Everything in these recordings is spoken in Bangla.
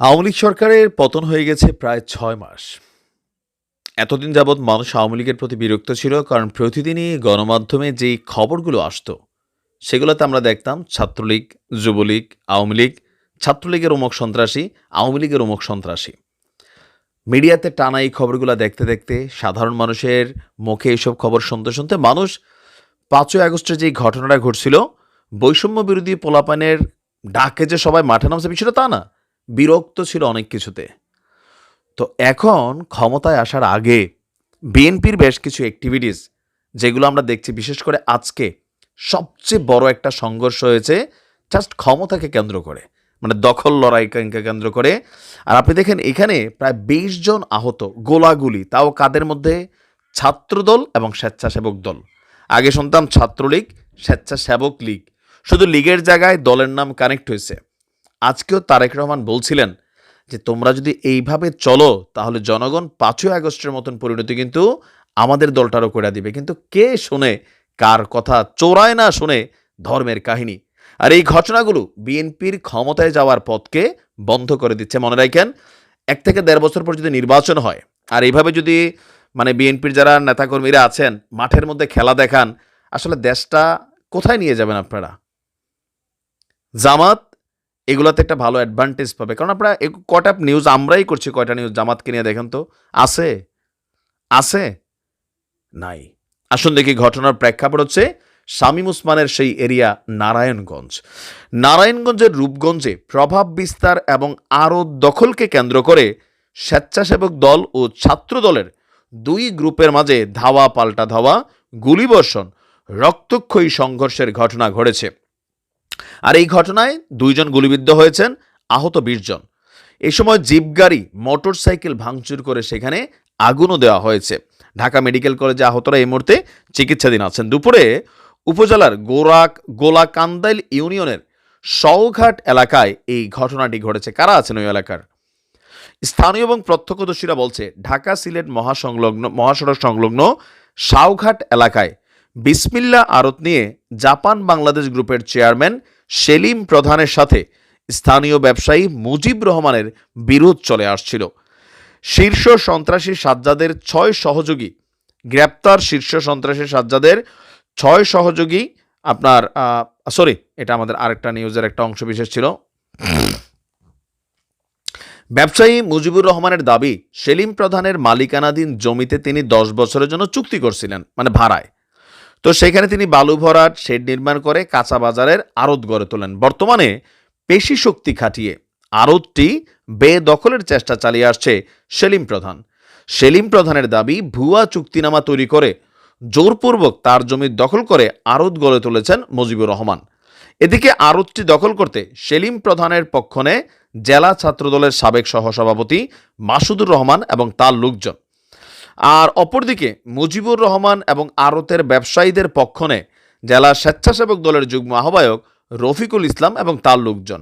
আওয়ামী লীগ সরকারের পতন হয়ে গেছে প্রায় ছয় মাস। এতদিন যাবৎ মানুষ আওয়ামী লীগের প্রতি বিরক্ত ছিল, কারণ প্রতিদিনই গণমাধ্যমে যেই খবরগুলো আসতো, সেগুলোতে আমরা দেখতাম ছাত্রলীগ, যুবলীগ, আওয়ামী লীগ, ছাত্রলীগের অমুক সন্ত্রাসী, আওয়ামী লীগের অমুক সন্ত্রাসী। মিডিয়াতে টানা এই খবরগুলো দেখতে দেখতে সাধারণ মানুষের মুখে এইসব খবর শুনতে শুনতে মানুষ পাঁচই আগস্টে যে ঘটনাটা ঘটছিল, বৈষম্য বিরোধী পোলাপানের ডাকে যে সবাই মাঠে নামছে বিষয়টা তা না। বিরক্ত ছিল অনেক কিছুতে। তো এখন ক্ষমতায় আসার আগে বিএনপির বেশ কিছু অ্যাক্টিভিটিস যেগুলো আমরা দেখছি, বিশেষ করে আজকে সবচেয়ে বড় একটা সংঘর্ষ হয়েছে জাস্ট ক্ষমতাকে কেন্দ্র করে মানে দখল লড়াইকে কেন্দ্র করে। আর আপনি দেখেন এখানে প্রায় বিশ জন আহত, গোলাগুলি, তাও কাদের মধ্যে? ছাত্রদল এবং স্বেচ্ছাসেবক দল। আগে শুনতাম ছাত্রলীগ, স্বেচ্ছাসেবক লীগ। শুধু লীগের জায়গায় দলের নাম কানেক্ট হয়েছে। আজকেও তারেক রহমান বলছিলেন যে, তোমরা যদি এইভাবে চলো, তাহলে জনগণ পাঁচই আগস্টের মতন পরিণতি কিন্তু আমাদের দলটারও করে দিবে। কিন্তু কে শোনে, কার কথা চোরায় না শুনে ধর্মের কাহিনী? আর এই ঘটনাগুলো বিএনপির ক্ষমতায় যাওয়ার পথকে বন্ধ করে দিচ্ছে। মনে রাখেন, এক থেকে দেড় বছর পর যদি নির্বাচন হয়, আর এইভাবে যদি মানে বিএনপির যারা নেতাকর্মীরা আছেন, মাঠের মধ্যে খেলা দেখান, আসলে দেশটা কোথায় নিয়ে যাবেন আপনারা? জামাত এগুলোতে একটা ভালো অ্যাডভান্টেজ পাবে। কারণ আপনারা কটা নিউজ আমরাই করছি, কয়টা নিউজ জামাতকে নিয়ে দেখেন তো। আছে? আছে? নাই। আসুন দেখি ঘটনার প্রেক্ষাপট হচ্ছে শামীম উসমানের সেই এরিয়া নারায়ণগঞ্জ। নারায়ণগঞ্জের রূপগঞ্জে প্রভাব বিস্তার এবং আরও দখলকে কেন্দ্র করে স্বেচ্ছাসেবক দল ও ছাত্র দলের দুই গ্রুপের মাঝে ধাওয়া পাল্টা ধাওয়া গুলিবর্ষণ, রক্তক্ষয়ী সংঘর্ষের ঘটনা ঘটেছে। আর এই ঘটনায় দুইজন গুলিবিদ্ধ হয়েছেন, আহত বিশ জন। এই সময় জিপ গাড়ি মোটর সাইকেল ভাঙচুর করে সেখানে আগুনও দেওয়া হয়েছে। ঢাকা মেডিকেল কলেজে আহতরা এই মুহূর্তে চিকিৎসাধীন আছেন। দুপুরে উপজেলার গোরাক গোলাকান্দাইল ইউনিয়নের সওঘাট এলাকায় এই ঘটনাটি ঘটেছে। কারা আছেন ওই এলাকার? স্থানীয় এবং প্রত্যক্ষদর্শীরা বলছে, ঢাকা সিলেট মহাসংলগ্ন মহাসড়ক সংলগ্ন সাওঘাট এলাকায় বিসমিল্লা আড়ত নিয়ে জাপান বাংলাদেশ গ্রুপের চেয়ারম্যান সেলিম প্রধানের সাথে স্থানীয় ব্যবসায়ী মুজিব রহমানের বিরোধ চলে আসছিল। শীর্ষ সন্ত্রাসী সাজ্জাদের ছয় সহযোগী, গ্রেপ্তার শীর্ষ সন্ত্রাসী সাজ্জাদের ছয় সহযোগী, আপনার সরি, এটা আমাদের আরেকটা নিউজের একটা অংশ বিশেষ ছিল। ব্যবসায়ী মুজিবুর রহমানের দাবি, সেলিম প্রধানের মালিকানাধীন জমিতে তিনি দশ বছরের জন্য চুক্তি করছিলেন মানে ভাড়ায়। তো সেখানে তিনি বালু ভরাট, শেড নির্মাণ করে কাঁচা বাজারের আড়ত গড়ে তোলেন। বর্তমানে পেশি শক্তি খাটিয়ে আড়তটি বেদখলের চেষ্টা চালিয়ে আসছে সেলিম প্রধান। সেলিম প্রধানের দাবি, ভুয়া চুক্তিনামা তৈরি করে জোরপূর্বক তার জমি দখল করে আড়ত গড়ে তুলেছেন মুজিবুর রহমান। এদিকে আড়তটি দখল করতে সেলিম প্রধানের পক্ষ নেয় জেলা ছাত্রদলের সাবেক সহসভাপতি মাসুদুর রহমান এবং তার লোকজন আর অপরদিকে মুজিবুর রহমান এবং আড়তের ব্যবসায়ীদের পক্ষ নেয় জেলা স্বেচ্ছাসেবক দলের যুগ্ম আহ্বায়ক রফিকুল ইসলাম এবং তার লোকজন।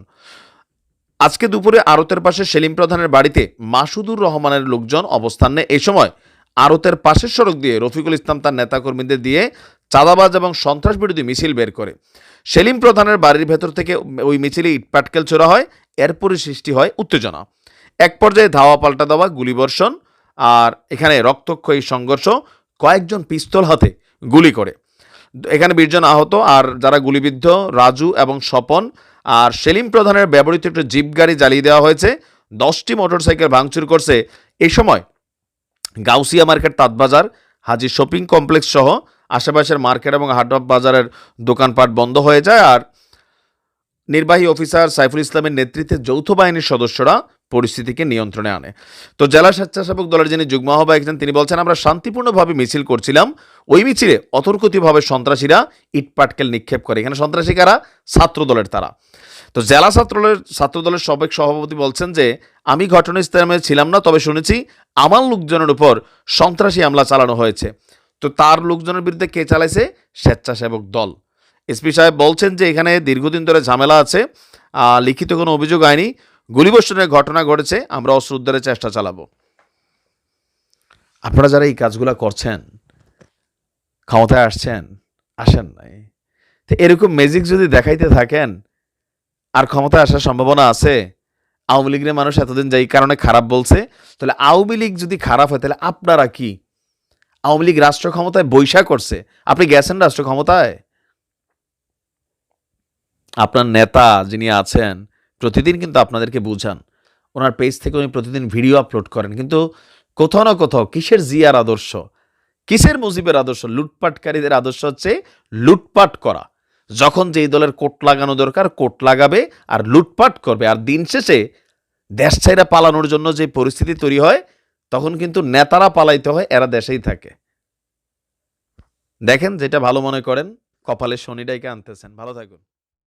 আজকে দুপুরে আরতের পাশে সেলিম প্রধানের বাড়িতে মাসুদুর রহমানের লোকজন অবস্থান নেয়। এই সময় আরতের পাশের সড়ক দিয়ে রফিকুল ইসলাম তার নেতাকর্মীদের দিয়ে চাঁদাবাজ এবং সন্ত্রাস বিরোধী মিছিল বের করে। সেলিম প্রধানের বাড়ির ভেতর থেকে ওই মিছিলে ইটপাটকেল ছোড়া হয়, এরপরই সৃষ্টি হয় উত্তেজনা। এক পর্যায়ে ধাওয়া পাল্টা দেওয়া, গুলিবর্ষণ আর এখানে রক্তক্ষয়ী সংঘর্ষ কয়েকজন পিস্তল হাতে গুলি করে। এখানে বীরজন আহত আর যারা গুলিবিদ্ধ, রাজু এবং স্বপন আর সেলিম প্রধানের ব্যবহৃত একটি জিপ গাড়ি জ্বালিয়ে দেওয়া হয়েছে। দশটি মোটরসাইকেল ভাঙচুর করছে। এই সময় Gausia market Tantbazar, Haji shopping complex সহ আশেপাশের মার্কেট এবং হাট বাজারের দোকানপাট বন্ধ হয়ে যায়। আর নির্বাহী অফিসার সাইফুল ইসলামের নেতৃত্বে যৌথ বাহিনীর সদস্যরা পরিস্থিতিকে নিয়ন্ত্রণে আনে। তো জেলা স্বেচ্ছাসেবক দলের যিনি যুগ্ম আহ্বায়ক ছিলেন, তিনি বলছেন, আমরা শান্তিপূর্ণভাবে মিছিল করছিলাম। ওই মিছিলে অতর্কিতভাবে সন্ত্রাসীরা ইটপাটকেল নিক্ষেপ করে। এখানে সন্ত্রাসী কারা? ছাত্র দলের তারা। তো জেলা ছাত্রদলের ছাত্রদলের সাবেক সভাপতি বলছেন যে, আমি ঘটনাস্থলে ছিলাম না, তবে শুনেছি আমার লোকজনের উপর সন্ত্রাসী হামলা চালানো হয়েছে। তো তার লোকজনের বিরুদ্ধে কে চালাইছে? স্বেচ্ছাসেবক দল। এসপি সাহেব বলছেন যে, এখানে দীর্ঘদিন ধরে ঝামেলা আছে। লিখিত কোনো অভিযোগ হয়নি গুলিবর্ষণের ঘটনা ঘটেছে, আমরা অস্ত্র উদ্ধারের চেষ্টা চালাবো। আপনারা যারা এই কাজগুলো করছেন, ক্ষমতায় আসছেন, আসেন নাই, তো এরকম ম্যাজিক যদি দেখাইতে থাকেন, আর ক্ষমতায় আসার সম্ভাবনা আছে, আওয়ামী লীগের মানুষ এতদিন যাই কারণে খারাপ বলছে, তাহলে আওয়ামী লীগ যদি খারাপ হয়, তাহলে আপনারা কি? আওয়ামী লীগ রাষ্ট্র ক্ষমতায় বৈশা করছে। আপনি গেছেন রাষ্ট্র ক্ষমতায়? আপনার নেতা যিনি আছেন প্রতিদিন কিন্তু আপনাদেরকে বুঝান। ওনার পেজ থেকে উনি প্রতিদিন ভিডিও আপলোড করেন। কিন্তু কোথাও না কোথাও কিসের জিয়ার আদর্শ? কিসের মুজিবের আদর্শ? লুটপাটকারীদের আদর্শ হচ্ছে লুটপাট করা। যখন যেই দলের কোট লাগানো দরকার, কোট লাগাবে আর লুটপাট করবে। আর দিন শেষে দেশ ছাইরা পালানোর জন্য যে পরিস্থিতি তৈরি হয়, তখন কিন্তু নেতারা পালাইতে হয়, এরা দেশেই থাকে। দেখেন যেটা ভালো মনে করেন, কপালে শনিটাইকে আনতেছেন। ভালো থাকুন।